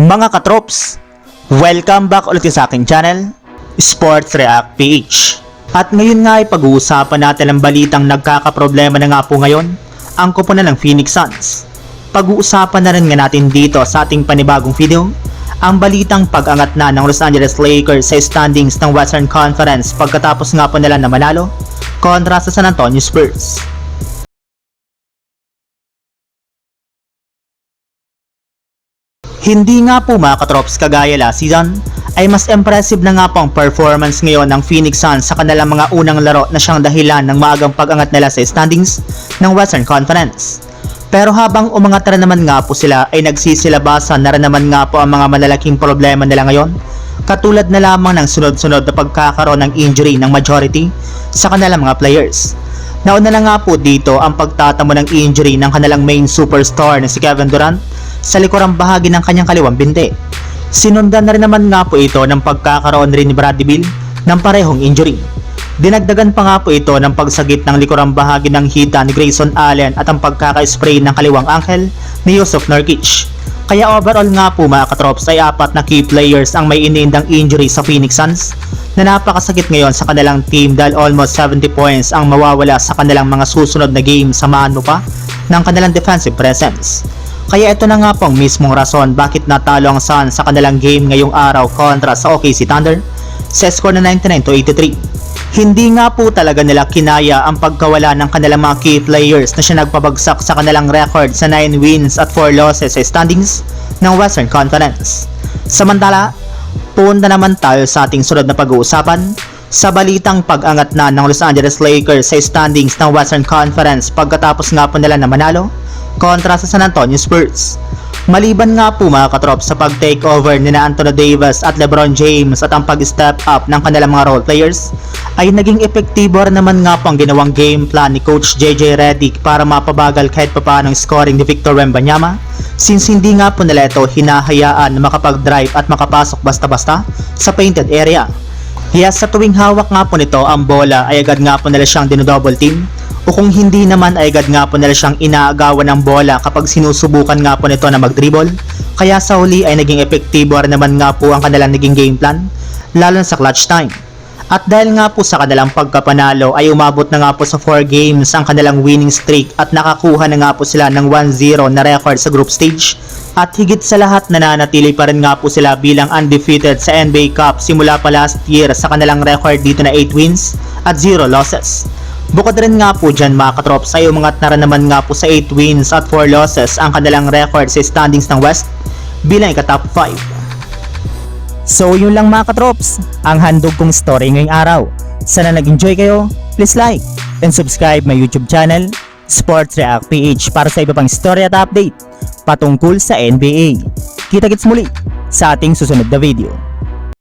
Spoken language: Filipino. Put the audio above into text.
Mga katrops, welcome back ulit sa aking channel, Sports React PH. At ngayon nga ay pag-uusapan natin ang balitang nagkakaproblema na nga po ngayon, ang kupunan ng Phoenix Suns. Pag-uusapan na rin nga natin dito sa ating panibagong video, ang balitang pag-angat na ng Los Angeles Lakers sa standings ng Western Conference pagkatapos nga po nila na manalo kontra sa San Antonio Spurs. Hindi nga po mga katrops kagaya last season, ay mas impressive na nga po ang performance ngayon ng Phoenix Suns sa kanilang mga unang laro na siyang dahilan ng maagang pag-angat nila sa standings ng Western Conference. Pero habang umangat na naman nga po sila ay nagsisilabasan na rin naman nga po ang mga malalaking problema nila ngayon katulad na lamang ng sunod-sunod na pagkakaroon ng injury ng majority sa kanilang mga players. Nauna na nga po dito ang pagtatamo ng injury ng kanilang main superstar na si Kevin Durant sa likurang bahagi ng kanyang kaliwang binte. Sinundan na rin naman nga po ito ng pagkakaroon rin ni Bradley Beal ng parehong injury. Dinagdagan pa nga po ito ng pagsagit ng likurang bahagi ng hita ni Grayson Allen at ang pagkaka-spray ng kaliwang ankle ni Yusuf Nurkic. Kaya overall nga po mga katrops ay apat na key players ang may iniindang injury sa Phoenix Suns na napakasakit ngayon sa kanilang team dahil almost 70 points ang mawawala sa kanilang mga susunod na game sa mano pa ng kanilang defensive presence. Kaya ito na nga po ang mismong rason bakit natalo ang Suns sa kanilang game ngayong araw kontra sa OKC Thunder sa score na 99 to 83. Hindi nga po talaga nila kinaya ang pagkawala ng kanilang mga key players na siya nagpabagsak sa kanilang record sa 9 wins at 4 losses sa standings ng Western Conference. Samantala, punta naman tayo sa ating sunod na pag-uusapan sa balitang pag-angat na ng Los Angeles Lakers sa standings ng Western Conference pagkatapos nga po nila na manalo kontra sa San Antonio Spurs. Maliban nga po mga katrop sa pag-take over ni na Anthony Davis at LeBron James at ang pag-step up ng kanilang mga role players, ay naging epektibo naman nga po ang ginawang game plan ni Coach JJ Redick para mapabagal kahit papaano ang scoring ni Victor Wembanyama since hindi nga po nila ito hinahayaan na makapag-drive at makapasok basta-basta sa painted area. Kaya sa tuwing hawak nga po nito ang bola ay agad nga po nila siyang dinodouble team o kung hindi naman ay agad nga po nila siyang inaagawan ng bola kapag sinusubukan nga po nito na mag-dribble. Kaya sa huli ay naging epektibo rin naman nga po ang kanilang naging game plan, lalo na sa clutch time. At dahil nga po sa kanilang pagkapanalo ay umabot na nga po sa 4 games ang kanilang winning streak at nakakuha na nga po sila ng 1-0 na record sa group stage. At higit sa lahat nananatili pa rin nga po sila bilang undefeated sa NBA Cup simula pa last year sa kanilang record dito na 8 wins at 0 losses. Bukod rin nga po dyan mga katrops ay umangat na rin naman nga po sa 8 wins at 4 losses ang kanilang record sa standings ng West bilang ika-top 5. So yun lang mga katrops, ang handog kong story ngayong araw. Sana nag-enjoy kayo, please like and subscribe my YouTube channel, Sports React PH para sa iba pang story at update patungkol sa NBA. Kita-kits muli sa ating susunod na video.